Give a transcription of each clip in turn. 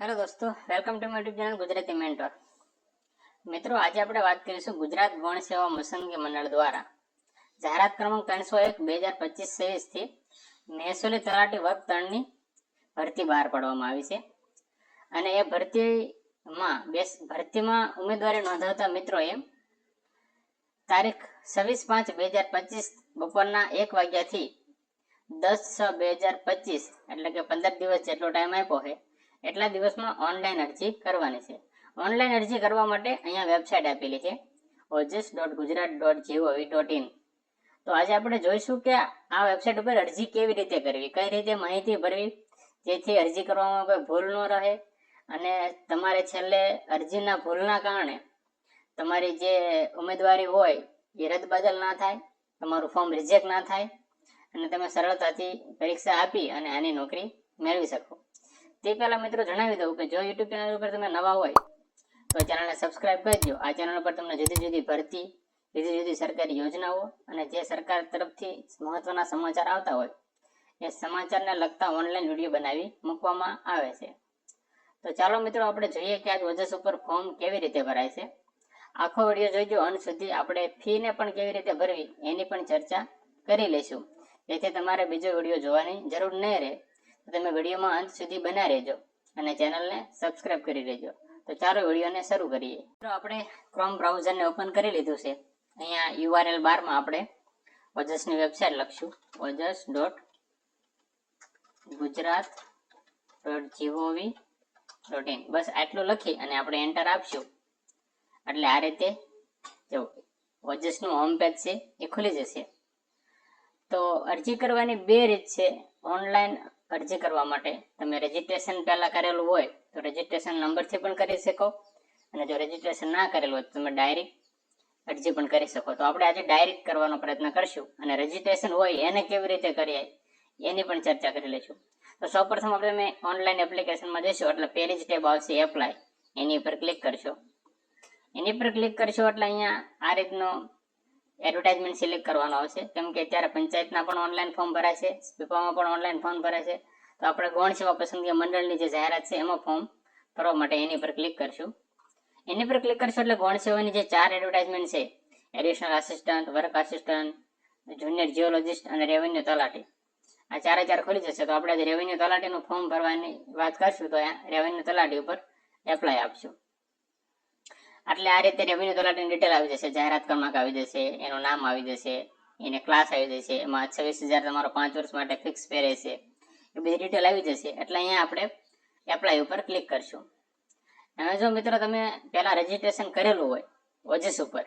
Hello દોસ્તો, welcome to my channel Gujarati mentor. મિત્રો, આજે આપણે વાત કરીશું ગુજરાત ગૌણ સેવા પસંદગી મંડળ દ્વારા. જાહેરાત ક્રમાંક ત્રણસો એક, બે હજાર પચીસથી મહેસૂલી તલાટી વર્ગ ત્રણની ભરતી બહાર પાડવામાં આવી છે. અને એ ભરતીમાં બેસ, ભરતીમાં ઉમેદવારી નોંધાવતા મિત્રોએ તારીખ છવ્વીસ પાંચ, બે હજાર પચીસ બપોરના એક વાગ્યાથી દસ છ, બે હજાર પચીસ, એટલે કે પંદર દિવસ જેટલો ટાઈમ આપ્યો છે એટલા દિવસમાં ઓનલાઈન અરજી કરવાની છે. ઓનલાઈન અરજી કરવા માટે અહીંયા વેબસાઇટ આપેલી છે. OJAS dot Gujarat dot G O V dot in. તો આજે આપણે જોઈશું કે આ વેબસાઇટ ઉપર અરજી કેવી રીતે કરવી, કઈ રીતે માહિતી ભરવી, જેથી અરજી કરવામાં કોઈ ભૂલ ન રહે અને તમારે છેલ્લે અરજીના ભૂલના કારણે તમારી જે ઉમેદવારી હોય એ રદબદલ ના થાય, તમારું ફોર્મ રિજેક્ટ ના થાય અને તમે સરળતાથી પરીક્ષા આપી અને આની નોકરી મેળવી શકો. તે પહેલા મિત્રો જણાવી દઉં કે જો યુટ્યુબ ચેનલ ઉપર તમે નવા હોય, તો ચેનલને સબસ્ક્રાઇબ કરી દો. આ ચેનલ પર તમને જુદી જુદી ભરતી, જુદી જુદી સરકારી યોજનાઓ અને જે સરકાર તરફથી મહત્વના સમાચાર આવતા હોય, એ સમાચારને લગતા ઓનલાઈન વીડિયો બનાવી મૂકવામાં આવે છે. તો ચાલો મિત્રો આપણે જોઈએ કે આ ઓજસ ઉપર ફોર્મ કેવી રીતે ભરાય છે. આખો વીડિયો જોઈજો, અંત સુધી આપણે ફીને પણ કેવી રીતે ભરવી એની પણ ચર્ચા કરી લઈશું. જેથી તમારે બીજો વીડિયો જોવાની જરૂર નહીં રહે. તો તમે વિડીયોમાં અંત સુધી બના રહેજો અને ચેનલને સબસ્ક્રાઇબ કરી લેજો તો ચાલો વિડીયોને શરૂ કરીએ. તો આપણે ક્રોમ બ્રાઉઝરને ઓપન કરી લીધું છે. અહીંયા યુઆરએલ બારમાં આપણે ઓજસની વેબસાઇટ લખશું. OJAS dot Gujarat dot G O V dot in. બસ આટલું લખી અને આપણે એન્ટર આપશું. એટલે આ રીતે જો ઓજસનું હોમ પેજ છે એ ખુલી જશે. તો અરજી કરવાની બે રીત છે. ઓનલાઈન અરજી કરવા માટે. તમે રજીસ્ટ્રેશન પહેલાં કરેલું હોય, તો રજીસ્ટ્રેશન નંબરથી પણ કરી શકો. અને જો રજીસ્ટ્રેશન ના કરેલું હોય, તો તમે ડાયરેક્ટ અરજી પણ કરી શકો. તો આપણે આજે ડાયરેક્ટ કરવાનો પ્રયત્ન કરશું. અને રજીસ્ટ્રેશન હોય, એને કેવી રીતે કરીએ, એની પણ ચર્ચા કરી લઈશું. તો સૌપ્રથમ આપણે તમે ઓનલાઈન એપ્લિકેશનમાં જઈશું, એટલે પહેલી જ ટેબ આવશે એપ્લાય એની ઉપર ક્લિક કરશો. એની પર ક્લિક કરશો, એટલે અહીંયા આ રીતનો એડવર્ટાઇઝમેન્ટ સિલેક્ટ કરવાનો આવશે. કેમ કે અત્યારે પંચાયતના પણ ઓનલાઈન ફોર્મ ભરાય છે સ્પીપામાં પણ ઓનલાઈન ફોર્મ ભરાય છે. તો આપણે ગૌણ સેવા પસંદગી મંડળની જે જાહેરાત છે, એમાં ફોર્મ ભરવા માટે એની પર ક્લિક કરશું. એની પર ક્લિક કરશો એટલે ગૌણ સેવાની જે ચાર એડવર્ટાઇઝમેન્ટ છે additional assistant work assistant junior geologist અને રેવન્યુ તલાટી. આ ચારે ચાર ખુલી જશે. તો આપણે રેવન્યુ તલાટીનું ફોર્મ ભરવાની વાત કરશું, તો રેવન્યુ તલાટી ઉપર એપ્લાય આપશું. એટલે આ રીતે રેવન્યુ તલાટીની ડિટેલ આવી જશે. જાહેરાત ક્રમાંક આવી જશે, એનું નામ આવી જશે, એને ક્લાસ આવી જશે, એમાં છવ્વીસ હજાર તમારો પાંચ વર્ષ માટે ફિક્સ પે રહેશે. એ બધી ડિટેલ આવી જશે. એટલે અહીંયા આપણે એપ્લાય ઉપર ક્લિક કરશું. હવે જો મિત્રો તમે પહેલાં રજીસ્ટ્રેશન કરેલું હોય, ઓજિસ ઉપર,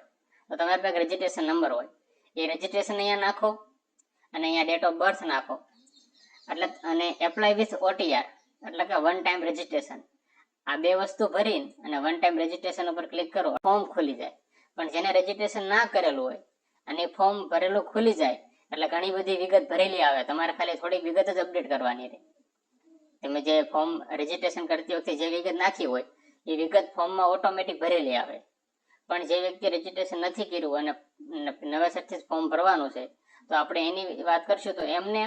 તો તમારી પાસે રજીસ્ટ્રેશન નંબર હોય. એ રજીસ્ટ્રેશન અહીંયા નાખો અને અહીંયા ડેટ ઓફ બર્થ નાખો. એટલે અને એપ્લાય વિથ ઓટીઆર એટલે કે વન ટાઈમ રજીસ્ટ્રેશન આ બે વસ્તુ ભરીને અને વન ટાઈમ રજીસ્ટ્રેશન ઉપર ક્લિક કરો ફોર્મ ખુલી જાય. પણ જેને રજીસ્ટ્રેશન ના કરેલું હોય અને ફોર્મ ભરેલું ખુલી જાય, એટલે ઘણી બધી વિગત ભરેલી આવે. તમારે ખાલી થોડીક વિગત જ અપડેટ કરવાની રહે. તમે જે ફોર્મ રજીસ્ટ્રેશન કરતી વખતે જે વિગત નાખી હોય, એ વિગત ફોર્મમાં ઓટોમેટિક ભરેલી આવે. પણ જે વ્યક્તિ રજીસ્ટ્રેશન નથી કર્યું અને નવેસરથી ફોર્મ ભરવાનું છે, તો આપણે એની વાત કરશું તો એમને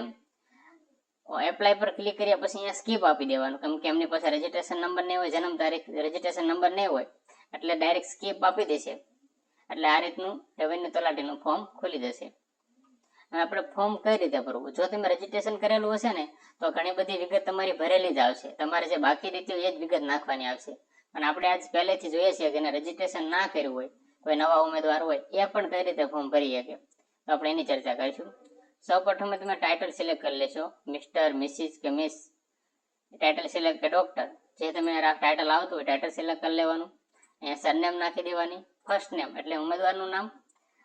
એપ્લાય પર ક્લિક કર્યા પછી અહીંયા સ્કીપ આપી દેવાનું. કેમ કે એમની પાસે રજીસ્ટ્રેશન નંબર નહીં હોય, જન્મ તારીખ રજીસ્ટ્રેશન નંબર નહીં હોય, એટલે ડાયરેક્ટ સ્કીપ આપી દેશે. એટલે આ રીતનું રેવન્યુ તલાટીનું ફોર્મ ખુલી જશે. અને આપણે ફોર્મ કઈ રીતે ભરવું? જો તમે રજીસ્ટ્રેશન કરેલું હશે ને, તો ઘણી બધી વિગત તમારી ભરેલી જ આવશે. તમારે જે બાકી રીતે એ જ વિગત નાખવાની આવશે. અને આપણે આજ પહેલેથી જોઈએ છીએ કે એને રજીસ્ટ્રેશન ના કર્યું હોય, કોઈ નવા ઉમેદવાર હોય, એ પણ કઈ રીતે ફોર્મ ભરી શકે? તો આપણે એની ચર્ચા કરીશું. સૌ પ્રથમ તમે ટાઇટલ સિલેક્ટ કરી લેશો. મિસ્ટર મિસિસ કે મિસ ટાઇટલ સિલેક્ટ કે ડોક્ટર જે તમે ટાઇટલ આવતું હોય ટાઇટલ સિલેક્ટ કરી લેવાનું. અહીંયા સરનેમ નાખી દેવાની. ફર્સ્ટ નેમ એટલે ઉમેદવારનું નામ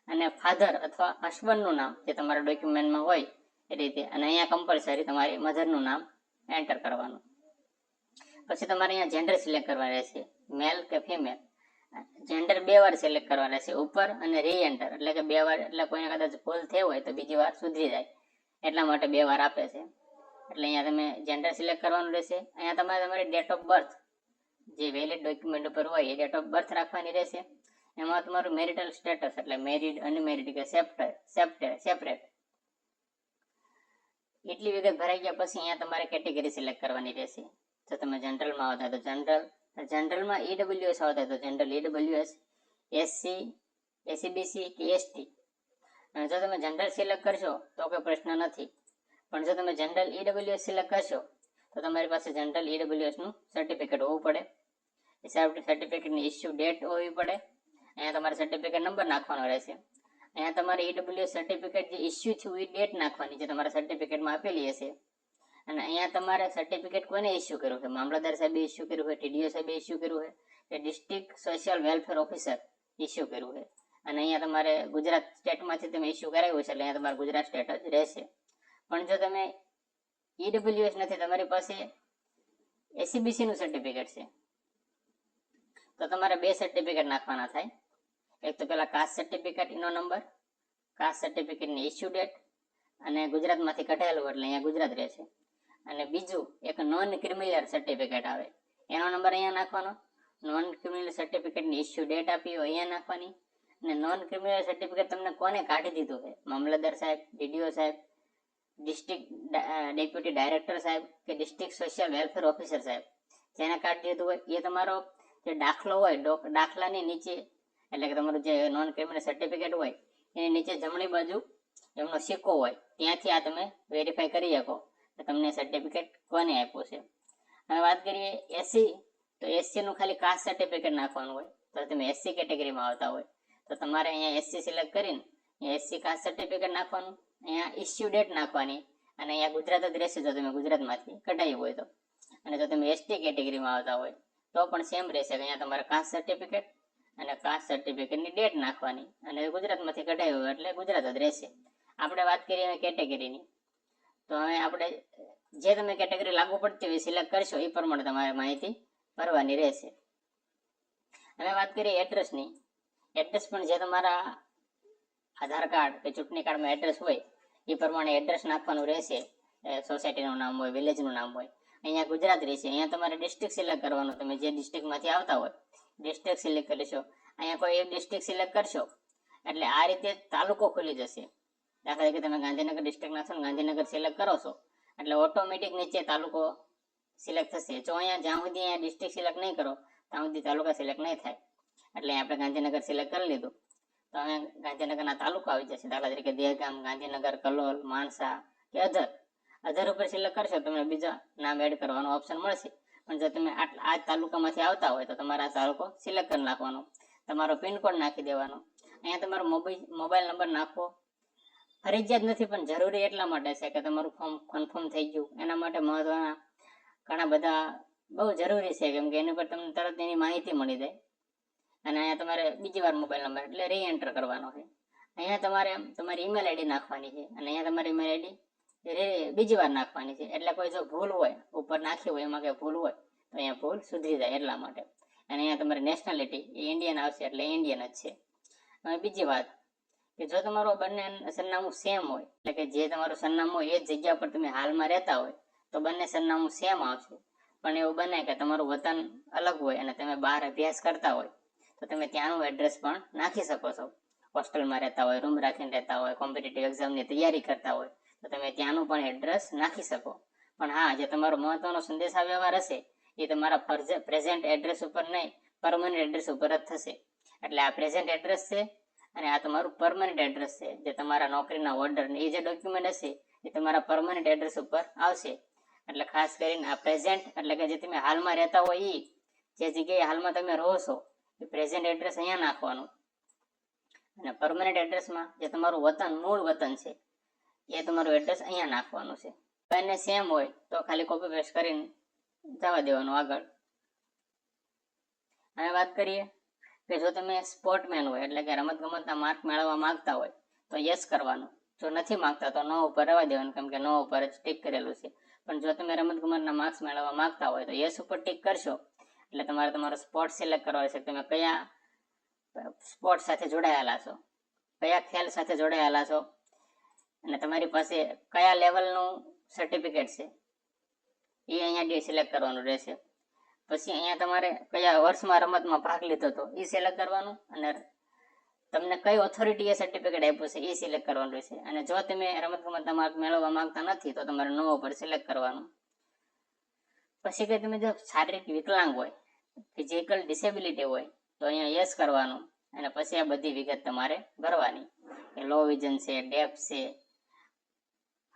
અને ફાધર અથવા હસબન્ડનું નામ જે તમારા ડોક્યુમેન્ટમાં હોય એ રીતે. અને અહીંયા કમ્પલસરી તમારી મધરનું નામ એન્ટર કરવાનું. પછી તમારે અહીંયા જેન્ડર સિલેક્ટ કરવા રહેશે. મેલ કે ફિમેલ જેન્ડર બે વાર સિલેક્ટ કરવા રહેશે ઉપર અને રીએન્ટર એટલે કે બે વાર, એટલે કોઈને કદાચ ભૂલ થઈ હોય તો બીજી વાર સુધરી જાય. એટલા માટે બે વાર આપે છે. એટલે અહીંયા તમે જેન્ડર સિલેક્ટ કરવાનું રહેશે. અહીંયા તમારે તમારી ડેટ ઓફ બર્થ જે વેલિડ ડોક્યુમેન્ટ ઉપર હોય એ ડેટ ઓફ બર્થ રાખવાની રહેશે. એમાં તમારું મેરિટલ સ્ટેટસ એટલે મેરિડ અનમેરિડ કે સેપ્ટર સેપરેટ એટલી વિગત ભરાઈ ગયા પછી અહીંયા તમારે કેટેગરી સિલેક્ટ કરવાની રહેશે. જો તમે જનરલમાં આવતા તો જનરલ જનરલમાં ઈડબ્લ્યુએસ આવતા તો જનરલ ઈડબ્લ્યુએસ એસસી એસીબીસી કે એસટી જો તમે જનરલ સિલેક્ટ કરશો તો કોઈ પ્રશ્ન નથી. પણ જો તમે જનરલ ઈડબ્લ્યુએસ સિલેક્ટ કરશો તો તમારી પાસે જનરલ ઈડબ્લ્યુએસનું સર્ટિફિકેટ હોવું પડે. સર્ટિફિકેટની ઇસ્યુ ડેટ હોવી પડે. અહીંયા તમારે સર્ટિફિકેટ નંબર નાખવાનો રહેશે. અહીંયા તમારે ઈડબ્લ્યુએસ સર્ટિફિકેટ જે ઇસ્યુ થયું એ ડેટ નાખવાની જે તમારા સર્ટિફિકેટમાં આપેલી હશે. અને અહીંયા તમારે સર્ટિફિકેટ કોને ઇસ્યુ કર્યું? છે મામલતદાર સાહેબે ઇસ્યુ કર્યું હોય, ટીડીઓ સાહેબે ઇસ્યુ કર્યું છે કે district social welfare officer issue કર્યું છે અને અહીંયા તમારે ગુજરાત સ્ટેટમાંથી તમે ઇસ્યુ કરાવ્યું છે, એટલે અહીંયા તમારે ગુજરાત સ્ટેટ જ રહેશે. પણ જો તમે ઈડબ્લ્યુએસ નથી, તમારી પાસે એસીબીસી નું સર્ટિફિકેટ છે. તો તમારે બે સર્ટિફિકેટ નાખવાના થાય. એક તો પેલા કાસ્ટ સર્ટિફિકેટ એનો નંબર કાસ્ટ સર્ટિફિકેટની ઇસ્યુ ડેટ અને ગુજરાતમાંથી કઢાયેલું, એટલે અહીંયા ગુજરાત રહેશે. અને બીજું એક નોન ક્રિમિનલ સર્ટિફિકેટ આવે. એનો નંબર અહીંયા નાખવાનો. નોન ક્રિમિનલ સર્ટિફિકેટની ઇસ્યુ ડેટ આપી હોય અહીંયા નાખવાની. અને નોન ક્રિમિનલ સર્ટિફિકેટ તમને કોને કાઢી દીધું છે? મામલતદાર સાહેબ ડીડીઓ સાહેબ ડિસ્ટ્રિક્ટ ડેપ્યુટી ડાયરેક્ટર સાહેબ કે ડિસ્ટ્રિક્ટ સોશિયલ વેલફેર ઓફિસર સાહેબ? જેને કાઢી દીધું હોય એ તમારો જે દાખલો હોય દાખલાની નીચે, એટલે કે તમારું જે નોન ક્રિમિનલ સર્ટિફિકેટ હોય, એની નીચે જમણી બાજુ એમનો સિક્કો હોય, ત્યાંથી આ તમે વેરીફાઈ કરી શકો. કે તમને સર્ટિફિકેટ કોને આપ્યું છે? હવે વાત કરીએ એસસી તો એસસીનું ખાલી કાસ્ટ સર્ટિફિકેટ નાખવાનું હોય. તો તમે એસસી કેટેગરીમાં આવતા હોય. તો તમારે અહીંયા એસસી સિલેક્ટ કરીને એસસી કાસ્ટ સર્ટિફિકેટ નાખવાનું, અહીંયા ઇસ્યુ ડેટ નાખવાની અને અહીંયા ગુજરાત જ રહેશે જો તમે ગુજરાતમાંથી કઢાયું હોય તો. અને જો તમે એસટી કેટેગરીમાં આવતા હોય, તો પણ સેમ રહેશે. કે અહીંયા તમારે કાસ્ટ સર્ટિફિકેટ અને કાસ્ટ સર્ટિફિકેટની ડેટ નાખવાની. અને ગુજરાતમાંથી કઢાયું એટલે ગુજરાત જ રહેશે. આપણે વાત કરીએ કેટેગરીની તો હવે આપણે જે તમે કેટેગરી લાગુ પડતી હોય સિલેક્ટ કરશો, એ પ્રમાણે તમારે માહિતી ભરવાની રહેશે. હવે વાત કરીએ એડ્રેસની એડ્રેસ પણ જે તમારા આધાર કાર્ડ કે ચૂંટણી કાર્ડમાં એડ્રેસ હોય, એ પ્રમાણે એડ્રેસ નાખવાનું રહેશે. સોસાયટીનું નામ હોય વિલેજનું નામ હોય. અહીંયા ગુજરાત રહેશે. અહીંયા તમારે ડિસ્ટ્રિક્ટ સિલેક્ટ કરવાનું. તમે જે ડિસ્ટ્રિક્ટમાંથી આવતા હોય ડિસ્ટ્રિક્ટ સિલેક્ટ કરીશો અહીંયા કોઈ એક ડિસ્ટ્રિક્ટ સિલેક્ટ કરશો, એટલે આ રીતે તાલુકો ખુલી જશે. દાખલા તરીકે તમે ગાંધીનગર ડિસ્ટ્રિક્ટ નાખશો ને ગાંધીનગર સિલેક્ટ કરો છો, એટલે ઓટોમેટિક નીચે તાલુકો સિલેક્ટ થશે. જો અહીંયા જ્યાં સુધી અહીંયા ડિસ્ટ્રિક્ટ સિલેક્ટ નહીં કરો, ત્યાં સુધી તાલુકા સિલેક્ટ નહીં થાય. એટલે આપણે ગાંધીનગર સિલેક્ટ કરી લીધું. તો હવે ગાંધીનગરના તાલુકા આવી જશે. દાખલા તરીકે દેહગામ, ગાંધીનગર, કલોલ, માણસા કે અધર અધર ઉપર સિલેક્ટ કરશો તમને બીજા નામ એડ કરવાનો ઓપ્શન મળશે. પણ જો તમે આ તાલુકામાંથી આવતા હોય તો તમારે આ તાલુકો સિલેક્ટ કરી નાખવાનો. તમારો પિનકોડ નાખી દેવાનો. અહીંયા તમારો મોબાઈલ મોબાઈલ નંબર નાખવો ફરજિયાત નથી, પણ જરૂરી એટલા માટે છે કે તમારું ફોર્મ કન્ફર્મ થઈ ગયું. એના માટે મહત્વના ઘણા બધા બહુ જરૂરી છે, કેમ કે એની પર તમને તરત એની માહિતી મળી જાય. અને અહીંયા તમારે બીજી વાર મોબાઈલ નંબર એટલે રી એન્ટર કરવાનો છે. અહીંયા તમારે તમારી ઈમેલ આઈડી નાખવાની છે અને અહીંયા તમારી ઈમેલ આઈડી બીજી વાર નાખવાની છે. એટલે કોઈ જો ભૂલ હોય, ઉપર નાખી હોય, એમાં કે ભૂલ હોય, તો અહીંયા ભૂલ સુધરી જાય એટલા માટે. અને અહીંયા તમારી નેશનાલિટી એ ઇન્ડિયન આવશે એટલે ઇન્ડિયન જ છે. બીજી વાત કે જો તમારું બંને સરનામું સેમ હોય, એટલે કે જે તમારું સરનામું હોય એ જ જગ્યા પર તમે હાલમાં રહેતા હોય, તો બંને સરનામું સેમ આવશે. પણ એવું બને કે તમારું વતન અલગ હોય અને તમે બહાર અભ્યાસ કરતા હોય, તો તમે ત્યાંનું એડ્રેસ પણ નાખી શકો છો. હોસ્ટેલમાં રહેતા હોય રૂમ રાખીને રહેતા હોય કોમ્પિટિટિવ એક્ઝામની તૈયારી કરતા હોય, તો તમે ત્યાંનું પણ એડ્રેસ નાખી શકો. પણ હા, જે તમારો મહત્વનો સંદેશા વ્યવહાર હશે, એ તમારા પ્રેઝન્ટ એડ્રેસ ઉપર નહીં પરમનન્ટ એડ્રેસ ઉપર જ થશે. એટલે આ પ્રેઝન્ટ એડ્રેસ છે અને આ તમારું પરમનન્ટ એડ્રેસ છે. જે તમારા નોકરીના ઓર્ડર એ જે ડોક્યુમેન્ટ હશે, એ તમારા પરમનન્ટ એડ્રેસ ઉપર આવશે. એટલે ખાસ કરીને આ પ્રેઝન્ટ એટલે કે જે તમે હાલમાં રહેતા હોય એ જે જગ્યાએ હાલમાં તમે રહો છો, એ પ્રેઝન્ટ એડ્રેસ અહીંયા નાખવાનું. અને પરમનન્ટ એડ્રેસમાં જે તમારું વતન, મૂળ વતન છે, એ તમારું એડ્રેસ અહીંયા નાખવાનું છે. બંને સેમ હોય, તો ખાલી કોપી પેસ્ટ કરીને જવા દેવાનું આગળ. હવે વાત કરીએ કે જો તમે સ્પોર્ટમેન હોય, એટલે કે રમત ગમતના માર્ક મેળવવા માંગતા હોય, તો યસ કરવાનું. જો નથી માંગતા, તો નો ઉપર રહેવા દેવાનું, કેમ કે નો ઉપર જ ટીક કરેલું છે. પણ જો તમે રમત ગમતના માર્ક્સ મેળવવા માંગતા હોય, તો યસ ઉપર ટીક કરશો. એટલે તમારે તમારો સ્પોર્ટ સિલેક્ટ કરવા છે તમે કયા સ્પોર્ટ સાથે જોડાયેલા છો? કયા ખેલ સાથે જોડાયેલા છો? અને તમારી પાસે કયા લેવલનું સર્ટિફિકેટ છે? એ અહીંયા સિલેક્ટ કરવાનું રહેશે. પછી અહીંયા તમારે કયા વર્ષમાં રમતમાં ભાગ લીધો હતો એ સિલેક્ટ કરવાનું અને તમને કઈ ઓથોરિટીએ સર્ટિફિકેટ આપ્યું છે એ સિલેક્ટ કરવાનું રહેશે. અને જો તમે રમત ગમતના માર્ક મેળવવા માંગતા નથી તો તમારે નો ઉપર સિલેક્ટ કરવાનું. પછી કે તમે જો શારીરિક વિકલાંગ હોય ફિઝિકલ ડિસેબિલિટી હોય, તો અહીંયા યસ કરવાનું. અને પછી આ બધી વિગત તમારે ભરવાની. કે લો વિઝન છે ડેફ છે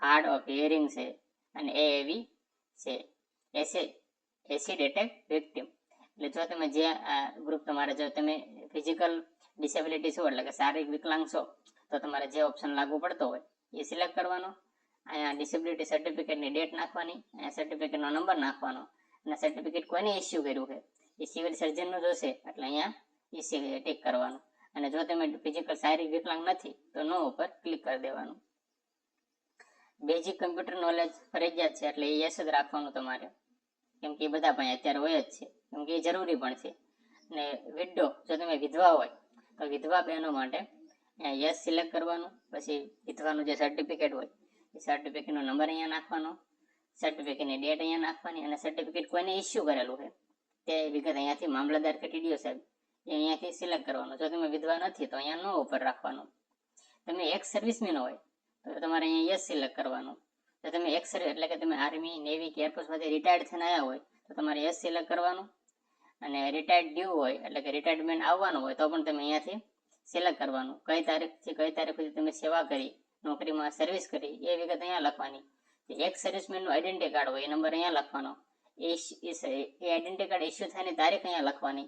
હાર્ડ ઓફ હિયરિંગ છે અને એ એવી છે. એસી એસી એટેક વિક્ટિમ એટલે જો તમે જે ગ્રુપ તમારે જો તમે ફિઝિકલ ડિસેબિલિટી છો, એટલે કે શારીરિક વિકલાંગ છો તો તમારે જે ઓપ્શન લાગુ પડતો હોય એ સિલેક્ટ કરવાનો. અહીંયા ડિસેબિલિટી સર્ટિફિકેટની ડેટ નાખવાની, અહીંયા સર્ટિફિકેટનો નંબર નાખવાનો, અને સર્ટિફિકેટ કોઈને ઇસ્યુ કર્યું છે એ સિવિલ સર્જનનું જોશે એટલે અહીંયા ઇસ્યુ ટીક કરવાનું. અને જો તમે ફિઝિકલ શારીરિક વિકલાંગ નથી, તો નો ઉપર ક્લિક કરી દેવાનું. બેઝિક કમ્પ્યુટર નોલેજ ફરજિયાત છે, એટલે એ યસ જ રાખવાનું તમારે. કેમ કે એ બધા પણ અત્યારે હોય જ છે. કેમ કે એ જરૂરી પણ છે. ને વિડો જો તમે વિધવા હોય, તો વિધવા બહેનો માટે યસ સિલેક્ટ કરવાનું, પછી વિધવાનું જે સર્ટિફિકેટ હોય, એ સર્ટિફિકેટનો નંબર અહીંયા નાખવાનો સર્ટિફિકેટની ડેટ અહીંયા નાખવાની અને સર્ટિફિકેટ કોઈને ઇસ્યુ કરેલું છે તે વિગત અહીંયાથી મામલતદાર કે ટીડીઓ સાહેબ, એ અહીંયાથી સિલેક્ટ કરવાનું. જો તમે વિધવા નથી, તો અહીંયા નો ઉપર રાખવાનું. તમે એક સર્વિસમેન હોય, તો તમારે અહીંયા યસ સિલેક્ટ કરવાનું. જો તમે એક સર્વિસ એટલે કે તમે આર્મી નેવી કે એરફોર્સમાંથી રિટાયર્ડ થઈને આવ્યા હોય, તો તમારે એસ સિલેક્ટ કરવાનું અને રિટાયર્ડ ડ્યુ હોય એટલે કે રિટાયરમેન્ટ આવવાનું હોય, તો પણ તમે અહીંયાથી સિલેક્ટ કરવાનું. કઈ તારીખથી કઈ તારીખ સુધી તમે સેવા કરી, નોકરીમાં સર્વિસ કરી, એ વિગત અહીંયા લખવાની. એક સર્વિસમેનનું આઈડેન્ટિટી કાર્ડ હોય, એ નંબર અહીંયા લખવાનો. એ આઈડેન્ટિટી કાર્ડ ઇસ્યુ થયાની તારીખ અહીંયા લખવાની.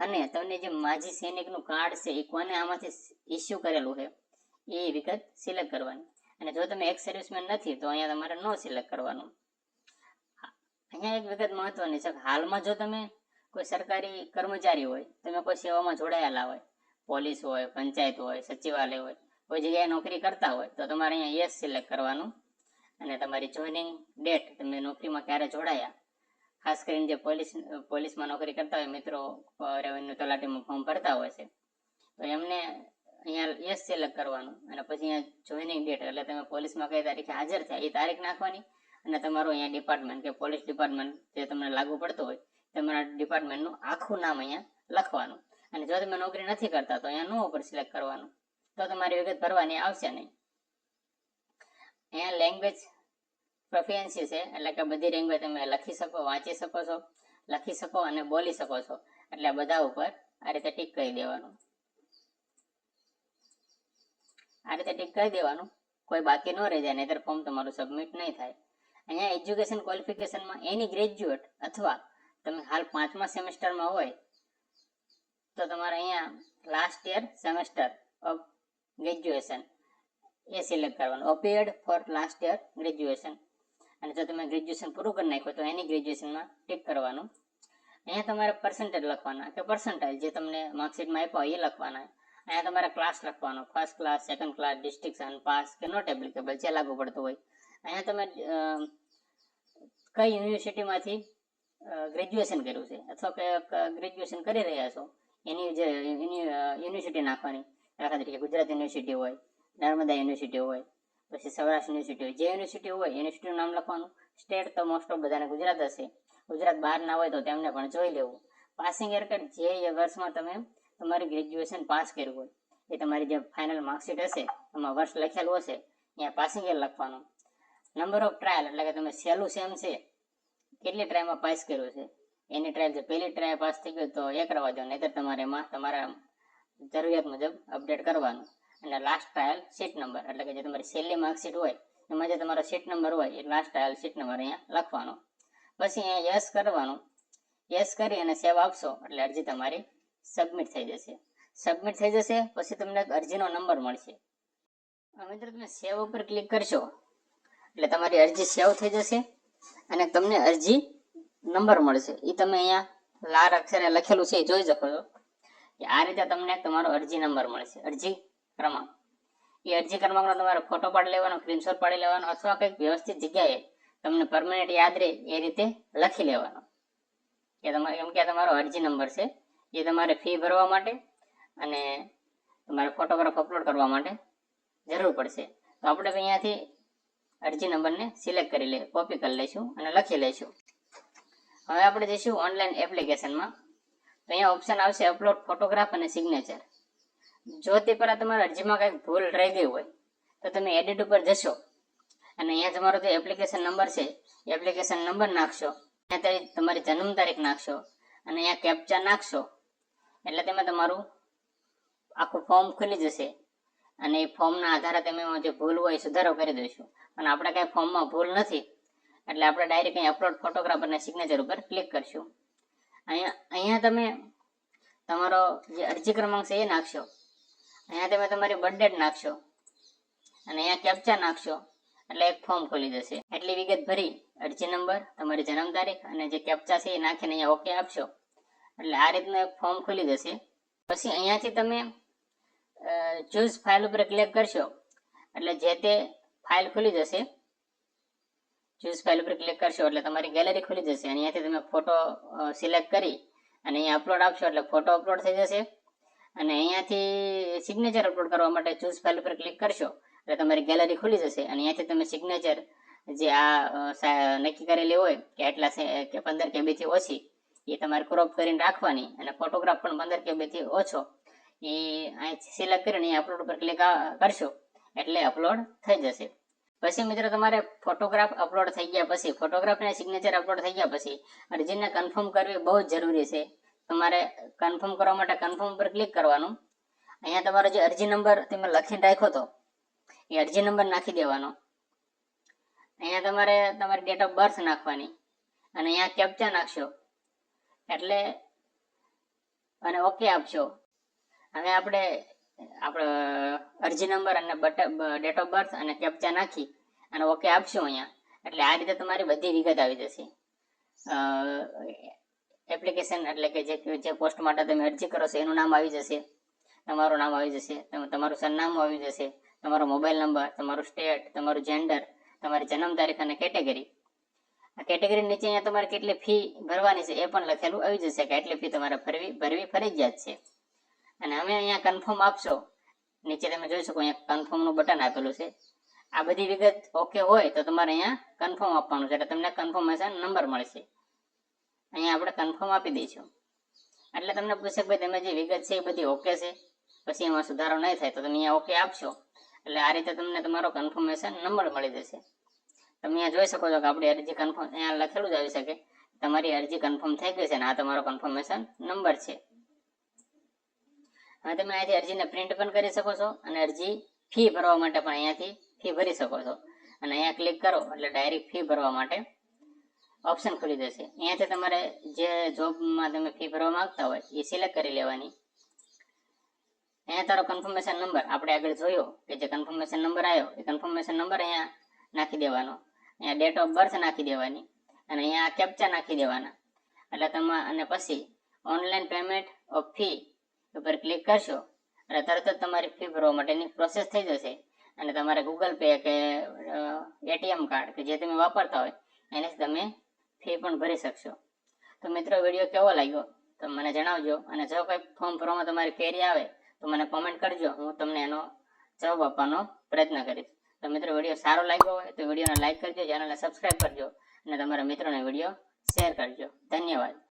અને તમને જે માજી સૈનિકનું કાર્ડ છે, એ કોને આમાંથી ઇસ્યુ કરેલું છે, એ વિગત સિલેક્ટ કરવાની. અને જો તમે એક સર્વિસમેન નથી, તો અહીંયા તમારે નો સિલેક્ટ કરવાનું. અહીંયા એક વિગત મહત્વની છે હાલમાં જો તમે કોઈ સરકારી કર્મચારી હોય, તમે કોઈ સેવામાં જોડાયેલા હોય, પોલીસ હોય, પંચાયત હોય, સચિવાલય હોય, કોઈ જગ્યાએ નોકરી કરતા હોય, તો તમારે અહીંયા યસ સિલેક્ટ કરવાનું. અને તમારી જોઈનિંગ ડેટ તમે નોકરીમાં ક્યારે જોડાયા? ખાસ કરીને જે પોલીસ, પોલીસમાં નોકરી કરતા હોય, મિત્રો રેવન્યુ તલાટીમાં ફોર્મ ભરતા હોય છે. તો એમને અહીંયા યસ સિલેક્ટ કરવાનું. અને પછી અહીંયા જોઈનિંગ ડેટ એટલે તમે પોલીસમાં કઈ તારીખે હાજર થયા, એ તારીખ નાખવાની. અને તમારું અહીંયા ડિપાર્ટમેન્ટ કે પોલીસ ડિપાર્ટમેન્ટ જે તમને લાગુ પડતું હોય, તમારા ડિપાર્ટમેન્ટનું આખું નામ અહીંયા લખવાનું. અને જો તમે નોકરી નથી કરતા, તો અહીંયા નો ઉપર સિલેક્ટ કરવાનું. તો તમારી વિગત ભરવાની આવશે નહીં. અહીંયા લેંગ્વેજ પ્રોફિયન્સી છે, એટલે કે બધી લેંગ્વેજ તમે લખી શકો, વાંચી શકો છો, લખી શકો અને બોલી શકો છો. એટલે બધા ઉપર આ રીતે ટીક કરી દેવાનું. આ રીતે ટીક કરી દેવાનું. કોઈ બાકી ન રહી જાય, નહીતર ફોર્મ તમારું સબમિટ નહીં થાય. અહીંયા એજ્યુકેશન ક્વોલિફિકેશનમાં એની ગ્રેજ્યુએટ અથવા તમે હાલ પાંચમા સેમેસ્ટરમાં હોય, તો તમારે અહીંયા last year semester of graduation A select કરવાનું. Appeared for last year graduation અને જો તમે ગ્રેજ્યુએશન પૂરું કરી નાખ્યું તો એની ગ્રેજ્યુએશનમાં ટીક કરવાનું. અહીંયા તમારે પર્સન્ટેજ લખવાના, કે પર્સન્ટાઇલ જે તમને માર્કશીટમાં આપ્યા એ લખવાના. અહીંયા તમારે ક્લાસ લખવાનો first class second class distinction pass કે નોટ એપ્લિકેબલ જે લાગુ પડતું હોય. અહીંયા તમે કઈ યુનિવર્સિટીમાંથી ગ્રેજ્યુએશન કર્યું છે? અથવા કે ગ્રેજ્યુએશન કરી રહ્યા છો? એની જે યુનિવર્સિટી નાખવાની. દાખલા તરીકે ગુજરાત યુનિવર્સિટી હોય, નર્મદા યુનિવર્સિટી હોય, પછી સૌરાષ્ટ્ર યુનિવર્સિટી હોય. જે યુનિવર્સિટી હોય યુનિવર્સિટીનું નામ લખવાનું. સ્ટેટ તો મોસ્ટ ઓફ બધાને ગુજરાત હશે ગુજરાત બહાર ના હોય તો તેમને પણ જોઈ લેવું. પાસિંગ એરકટ જે વર્ષમાં તમે તમારું ગ્રેજ્યુએશન પાસ કર્યું હોય, એ તમારી જે ફાઇનલ માર્કશીટ હશે, એમાં વર્ષ લખેલું હશે, અહીંયા પાસિંગ યર લખવાનું. નંબર ઓફ ટ્રાયલ એટલે કે તમે સહેલું સેમ છે, કેટલી ટ્રાયમાં પાસ કર્યું છે? એની ટ્રાયલ છે, પહેલી ટ્રાય પાસ થઈ ગયું તો એ કરવા દો, નહીતર તમારે એમાં તમારા જરૂરિયાત મુજબ અપડેટ કરવાનું. અને લાસ્ટ ટ્રાયલ સીટ નંબર એટલે કે જે તમારી છેલ્લી માર્કશીટ હોય, એમાં જે તમારો સીટ નંબર હોય, એ લાસ્ટ ટ્રાયલ સીટ નંબર અહીંયા લખવાનો. પછી અહીંયા યસ કરવાનું. યસ કરી અને સેવ આપશો, એટલે અરજી તમારી સબમિટ થઈ જશે. સબમિટ થઈ જશે, પછી તમને અરજીનો નંબર મળશે. મિત્રો તમે સેવ ઉપર ક્લિક કરશો, એટલે તમારી અરજી સેવ થઈ જશે અને તમને અરજી નંબર મળશે. એ તમે અહીંયા લાલ અક્ષરે લખેલું છે, એ જોઈ શકો છો કે આ રીતે તમને તમારો અરજી નંબર મળશે. અરજી ક્રમાંક. એ અરજી ક્રમાંકનો તમારે ફોટો પાડી લેવાનો સ્ક્રીનશોટ પાડી લેવાનો અથવા કંઈક વ્યવસ્થિત જગ્યાએ તમને પરમનન્ટ યાદ રહે એ રીતે લખી લેવાનો. કે તમારે, એમ કે તમારો અરજી નંબર છે. એ તમારે ફી ભરવા માટે અને તમારે ફોટોગ્રાફ અપલોડ કરવા માટે જરૂર પડશે. તો આપણે અહીંયાથી અરજી નંબરને સિલેક્ટ કરી લે કોપી કરી લઈશું અને લખી લઈશું. હવે આપણે જઈશું ઓનલાઈન એપ્લિકેશનમાં તો અહીંયા ઓપ્શન આવશે અપલોડ ફોટોગ્રાફ અને સિગ્નેચર જો તે પર તમારા અરજીમાં કંઈક ભૂલ રહી ગઈ હોય, તો તમે એડિટ ઉપર જશો. અને અહીંયા તમારો જે એપ્લિકેશન નંબર છે એપ્લિકેશન નંબર નાખશો. ત્યાં તમારી જન્મ તારીખ નાખશો. અને અહીંયા કેપ્ચા નાખશો. એટલે તેમાં તમારું આખું ફોર્મ ખુલી જશે. અને એ ફોર્મના આધારે તમે જે ભૂલ હોય સુધારો કરી દઈશું. અને આપણે કાંઈ ફોર્મમાં ભૂલ નથી. એટલે આપણે ડાયરેક્ટ અહીં અપલોડ ફોટોગ્રાફરના સિગ્નેચર ઉપર ક્લિક કરશું. અહીંયા અહીંયા તમે તમારો જે અરજી ક્રમાંક છે એ નાખશો. અહીંયા તમે તમારી બર્થ ડેટ નાખશો. અને અહીંયા કેપ્ચા નાખશો. એટલે એક ફોર્મ ખોલી જશે. એટલી વિગત ભરી અરજી નંબર તમારી જન્મ તારીખ અને જે કેપ્ચા છે એ નાખીને અહીંયા ઓકે આપશો. એટલે આ રીતનું એક ફોર્મ ખુલી જશે. પછી અહીંયાથી તમે ચૂઝ ફાઇલ ઉપર ક્લિક કરશો, એટલે જે તે ફાઇલ ખુલી જશે. ચૂઝ ફાઇલ ઉપર ક્લિક કરશો, એટલે તમારી ગેલેરી ખુલી જશે. અને અહીંયાથી તમે ફોટો સિલેક્ટ કરી અને અહીંયા અપલોડ આપશો, એટલે ફોટો અપલોડ થઈ જશે. અને અહીંયાથી સિગ્નેચર અપલોડ કરવા માટે ચૂઝ ફાઇલ ઉપર ક્લિક કરશો, એટલે તમારી ગેલેરી ખુલી જશે. અને અહીંયાથી તમે સિગ્નેચર જે આ નક્કી કરેલી હોય, કે એટલા કે પંદર કેબીથી ઓછી એ તમારે ક્રોપ કરીને રાખવાની. અને ફોટોગ્રાફ પણ પંદર કે કેબીથી ઓછો. એ અહીંયા સિલેક્ટ કરીને અપલોડ ઉપર ક્લિક કરશો, એટલે અપલોડ થઈ જશે. પછી મિત્રો તમારે ફોટોગ્રાફ અપલોડ થઈ ગયા પછી ફોટોગ્રાફ અને સિગ્નેચર અપલોડ થઈ ગયા પછી, અરજીને કન્ફર્મ કરવી બહુ જ જરૂરી છે. તમારે કન્ફર્મ કરવા માટે કન્ફર્મ ઉપર ક્લિક કરવાનું. અહીંયા તમારો જે અરજી નંબર તમે લખીને રાખ્યો હતો એ અરજી નંબર નાખી દેવાનો. અહીંયા તમારે તમારી ડેટ ઓફ બર્થ નાખવાની. અને અહીંયા કેપ્ચા નાખશો. એટલે, અને ઓકે આપશો હવે આપણે આપણે અરજી નંબર અને ડેટ ઓફ બર્થ અને કેપ્ચા નાખી અને ઓકે આપશો અહીંયા. એટલે આ રીતે તમારી બધી વિગત આવી જશે. એપ્લિકેશન એટલે કે જે જે પોસ્ટ માટે તમે અરજી કરો છો, એનું નામ આવી જશે. તમારું નામ આવી જશે, તમે- તમારું સરનામું આવી જશે, તમારો મોબાઈલ નંબર તમારું સ્ટેટ તમારું જેન્ડર તમારી જન્મ તારીખ અને કેટેગરી કેટેગરી નીચે અહીંયા તમારે કેટલી ફી ભરવાની છે એ પણ લખેલું આવી જશે કે એટલી ફી તમારે ભરવી ભરવી ફરજિયાત છે. અને અમે અહીંયા કન્ફર્મ આપશો. નીચે તમે જોઈ શકો અહીંયા કન્ફર્મનું બટન આપેલું છે. આ બધી વિગત ઓકે હોય તો તમારે અહીંયા કન્ફર્મ આપવાનું છે. એટલે તમને કન્ફર્મેશન નંબર મળશે. અહીંયા આપણે કન્ફર્મ આપી દઈશું. એટલે તમને પૂછે ભાઈ તમે જે વિગત છે એ બધી ઓકે છે. પછી એમાં સુધારો નહીં થાય તો તમે અહીંયા ઓકે આપશો. એટલે આ રીતે તમને તમારો કન્ફર્મેશન નંબર મળી જશે. તમે અહીંયા જોઈ શકો છો કે આપણી અરજી કન્ફર્મ અહીંયા લખેલું જ આવી શકે. તમારી અરજી કન્ફર્મ થઈ ગઈ છે અને આ તમારો કન્ફર્મેશન નંબર છે. હવે તમે અહીંયાથી અરજીને પ્રિન્ટ પણ કરી શકો છો અને અરજી ફી ભરવા માટે પણ અહીંયાથી ફી ભરી શકો છો. અને અહીંયા ક્લિક કરો એટલે ડાયરેક્ટ ફી ભરવા માટે ઓપ્શન ખુલી જશે. અહીંયાથી તમારે જે જોબમાં તમે ફી ભરવા માંગતા હોય એ સિલેક્ટ કરી લેવાની. અહીંયા તારો કન્ફર્મેશન નંબર આપણે આગળ જોયો કે જે કન્ફર્મેશન નંબર આવ્યો એ કન્ફર્મેશન નંબર અહીંયા નાખી દેવાનો. અહીંયા ડેટ ઓફ બર્થ નાખી દેવાની અને અહીંયા કેપ્ચા નાખી દેવાના. એટલે તમે અને પછી ઓનલાઈન પેમેન્ટ ઓફ ફી ઉપર ક્લિક કરશો એટલે તરત જ તમારી ફી ભરવા માટેની પ્રોસેસ થઈ જશે. અને તમારે ગૂગલ પે કે એટીએમ કાર્ડ કે જે તમે વાપરતા હોય એને તમે ફી પણ ભરી શકશો. તો મિત્રો વીડિયો કેવો લાગ્યો? તો મને જણાવજો. અને જો કોઈ ફોર્મ ભરવામાં તમારી કેરી આવે, તો મને કોમેન્ટ કરજો. હું તમને એનો જવાબ આપવાનો પ્રયત્ન કરીશ. તો મિત્રો વીડિયો સારો લાગ્યો હોય તો વિડીયોને લાઈક કરજો ચેનલને સબસ્ક્રાઈબ કરજો અને તમારા મિત્રોને વીડિયો શેર કરજો. ધન્યવાદ.